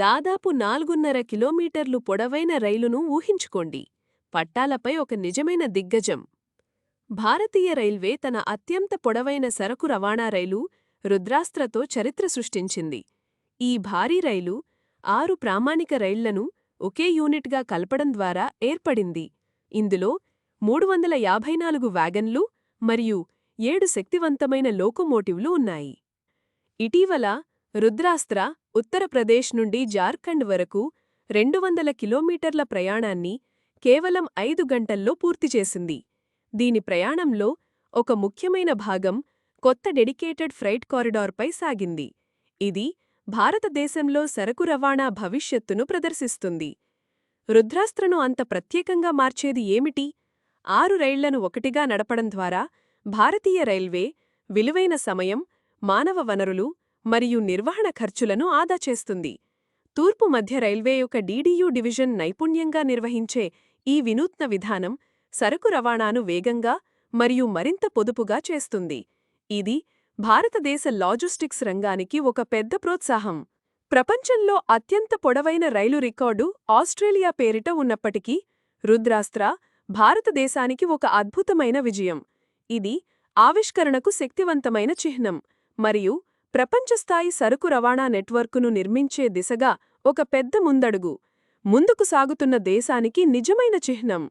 దాదాపు నాలుగున్నర కిలోమీటర్లు పొడవైన రైలును ఊహించుకోండి. పట్టాలపై ఒక నిజమైన దిగ్గజం. భారతీయ రైల్వే తన అత్యంత పొడవైన సరకు రవాణా రైలు రుద్రాస్త్రతో చరిత్ర సృష్టించింది. ఈ భారీ రైలు ఆరు ప్రామాణిక రైళ్ళను ఒకే యూనిట్గా కలపడం ద్వారా ఏర్పడింది. ఇందులో మూడు వందల యాభై నాలుగు వ్యాగన్లు మరియు ఏడు శక్తివంతమైన లోకోమోటివ్లు ఉన్నాయి. ఇటీవల రుద్రాస్త్ర ఉత్తరప్రదేశ్ నుండి జార్ఖండ్ వరకు రెండు వందల కిలోమీటర్ల ప్రయాణాన్ని కేవలం ఐదు గంటల్లో పూర్తి చేసింది. దీని ప్రయాణంలో ఒక ముఖ్యమైన భాగం కొత్త డెడికేటెడ్ ఫ్రైట్ కారిడార్పై సాగింది. ఇది భారతదేశంలో సరకు రవాణా భవిష్యత్తును ప్రదర్శిస్తుంది. రుద్రాస్త్రను అంత ప్రత్యేకంగా మార్చేది ఏమిటి? ఆరు రైళ్ళను ఒకటిగా నడపడం ద్వారా భారతీయ రైల్వే విలువైన సమయం మానవ వనరులు మరియు నిర్వహణ ఖర్చులను ఆదా చేస్తుంది. తూర్పు మధ్య రైల్వే యొక్క డీడీయూ డివిజన్ నైపుణ్యంగా నిర్వహించే ఈ వినూత్న విధానం సరకు రవాణాను వేగంగా మరియు మరింత పొదుపుగా చేస్తుంది. ఇది భారతదేశ లాజిస్టిక్స్ రంగానికి ఒక పెద్ద ప్రోత్సాహం. ప్రపంచంలో అత్యంత పొడవైన రైలు రికార్డు ఆస్ట్రేలియా పేరిట ఉన్నప్పటికీ రుద్రాస్త్ర భారతదేశానికి ఒక అద్భుతమైన విజయం. ఇది ఆవిష్కరణకు శక్తివంతమైన చిహ్నం మరియు ప్రపంచస్థాయి సరుకు రవాణా నెట్వర్కును నిర్మించే దిశగా ఒక పెద్ద ముందడుగు. ముందుకు సాగుతున్న దేశానికి నిజమైన చిహ్నం.